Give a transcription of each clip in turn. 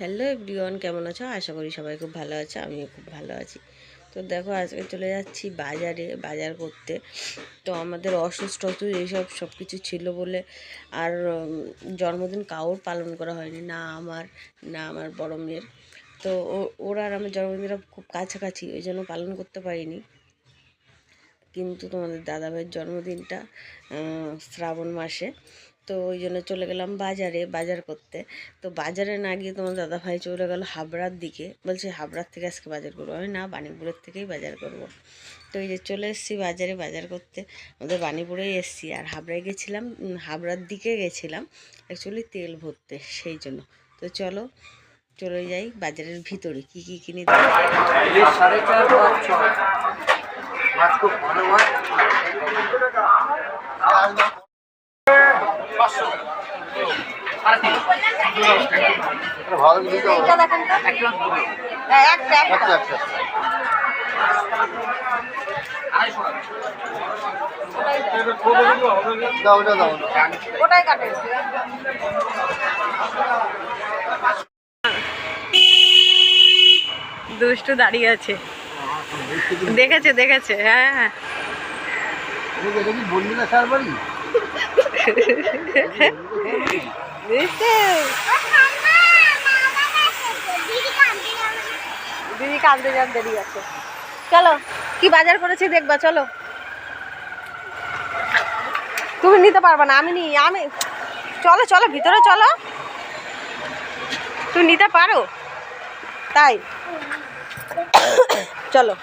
Hello everyone, কেমন আছো? আশা করি সবাই খুব ভালো আছে, আমিও খুব ভালো আছি। তো দেখো, আজকে চলে যাচ্ছি বাজারে, বাজার করতে। তো আমাদের অসুস্থ টসুস্থ এইসব সব কিছু ছিল বলে আর জন্মদিন কাউর পালন করা হয়নি, না আমার না আমার বড় মেয়ের। তো ওরা আর আমার জন্মদিনটা খুব কাছাকাছি, ওই জন্য পালন করতে পারিনি। কিন্তু তোমাদের দাদাভাইয়ের জন্মদিনটা শ্রাবণ মাসে। তো ওই জন্য চলে গেলাম বাজারে, বাজার করতে। তো বাজারে না গিয়ে তোমার দাদাভাই চলে গেল হাবড়ার দিকে। বলছে, হাবড়ার থেকে আজকে বাজার করব। আমি, না বাণীপুরের থেকেই বাজার করব। তো এই যে চলে এসেছি বাজারে, বাজার করতে। আমাদের বাণীপুরেই এসেছি। আর হাবড়ায় গেছিলাম হাবড়ার দিকে গেছিলাম। অ্যাকচুয়ালি তেল ভরতে, সেই জন্য। তো চলো, চলে যাই বাজারের ভিতরে। কি কি কিনে খুব ভালো ওটাই কাটে। দুষ্টু দাঁড়িয়ে আছে। দেখেছে দেখেছে হ্যাঁ হ্যাঁ। বললি না স্যার বাড়ি? দেখছে দিদি কাঁদতে যান দেরি আছে। চলো, কি বাজার করেছি দেখবা, চলো। তুমি নিতে পারবে না, আমি নি আমি চলো চলো, ভিতরে চলো। তুমি নিতে পারো? তাই। চলো।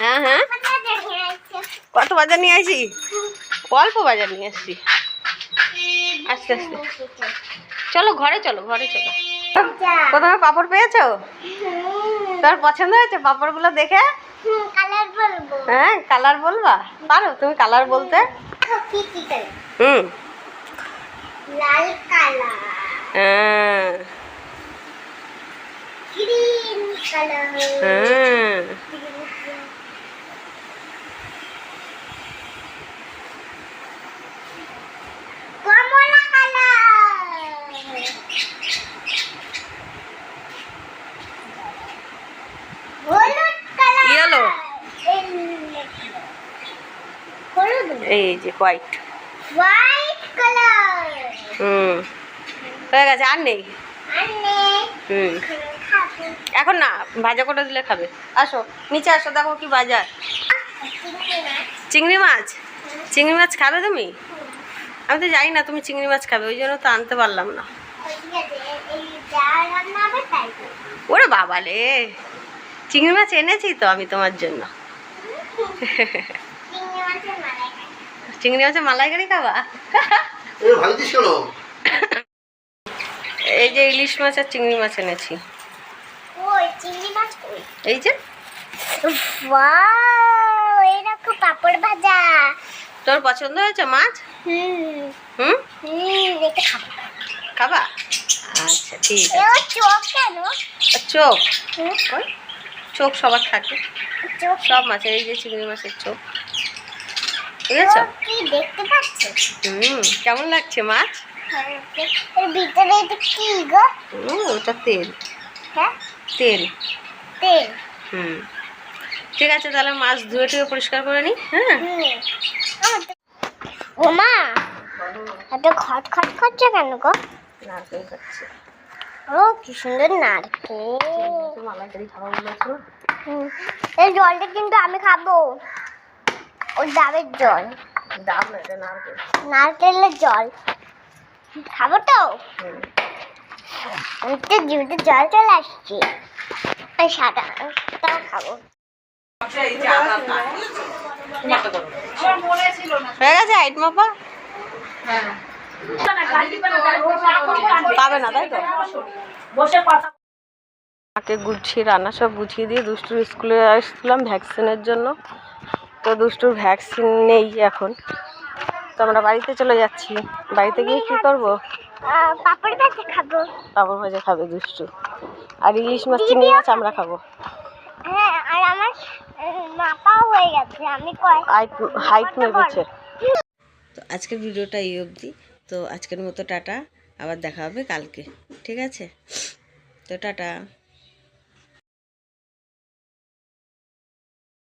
হ্যাঁ হ্যাঁ। কত বাজার নিয়ে আসি অল্প বাজার নিয়ে এসছি আস্তে আস্তে। চলো ঘরে চলো ঘরে চলো। প্রথমে পাপড় পেয়েছ? তোর পছন্দ হয়েছে পাপড়গুলো দেখে? হ্যাঁ কালার বলবা? পারো তুমি কালার বলতে। হুম। লাল কালার হ্যাঁ হ্যাঁ। এই যে হোয়াইট হোয়াইট কালার হুম। হয়ে গেছে আর নেই? হুম। এখন না ভাজা করে দিলে খাবে? আসো নিচে আসো দেখো কি বাজার চিংড়ি মাছ? চিংড়ি মাছ খাবে তুমি? আমি তো জানি না তুমি চিংড়ি মাছ খাবে ওই জন্য তো আনতে পারলাম না। ওরে বাবা রে চিংড়ি মাছ এনেছি তো আমি তোমার জন্য চিংড়ি মাছের মালাই খাই। চিংড়ি মাছের মালাইকারি খাবা? এই যে ইলিশ মাছ আর চিংড়ি মাছ এনেছি। ওই চিংড়ি মাছ কই? এই যে। ওয়াও পাপড় ভাজা। তোর পছন্দ হয়েছে মাছ? হুম। হুম? হুম এটা খাবা। আচ্ছা ঠিক আছে। চোখ কেন? আর চোখ। চোখ সবার থাকে। চোখ। সব মাছের এই যে চিংড়ি মাছের চোখ। ঠিক আছে কি দেখতে পাচ্ছ? হুম কেমন লাগছে মাছ? হ্যাঁ, এর ভিতরে এটা কি গো? হুম ওটা তেল। হ্যাঁ? তেল। তেল। হুম। ঠিক আছে তাহলে মাছ ধুয়ে টুয়ে পরিষ্কার করে নিই হ্যাঁ? ও মা এত খট খট করছে কেন গো? নারকেল খাচ্ছে। ও কি সুন্দর নারকেল। খাওয়া এই জলটা কিন্তু আমি খাব। ওই ডাবের জল। ডাব না এটা নারকেল। নারকেলের জল। খাব তো? আমি তো জল চলে আসছে। এই সাদা তাও খাব। হয়ে গেছে হাইট মাপা পাবে না তাই তো? মাকে গুছিয়ে রান্না সব গুছিয়ে দিয়ে দুষ্টুর স্কুলে আসছিলাম ভ্যাকসিনের জন্য। তো দুষ্টুর ভ্যাকসিন নেই এখন। তো আমরা বাড়িতে চলে যাচ্ছি। বাড়িতে গিয়ে কী করব? পাপড় ভাজা খাব পাপড় ভাজা খাবে দুষ্টু। আর ইলিশ মাছ, চিংড়ি মাছ আমরা খাব। হ্যাঁ তো আজকের ভিডিওটা এই অবধি। তো আজকের মতো টাটা। আবার দেখা হবে কালকে। ঠিক আছে? তো টাটা।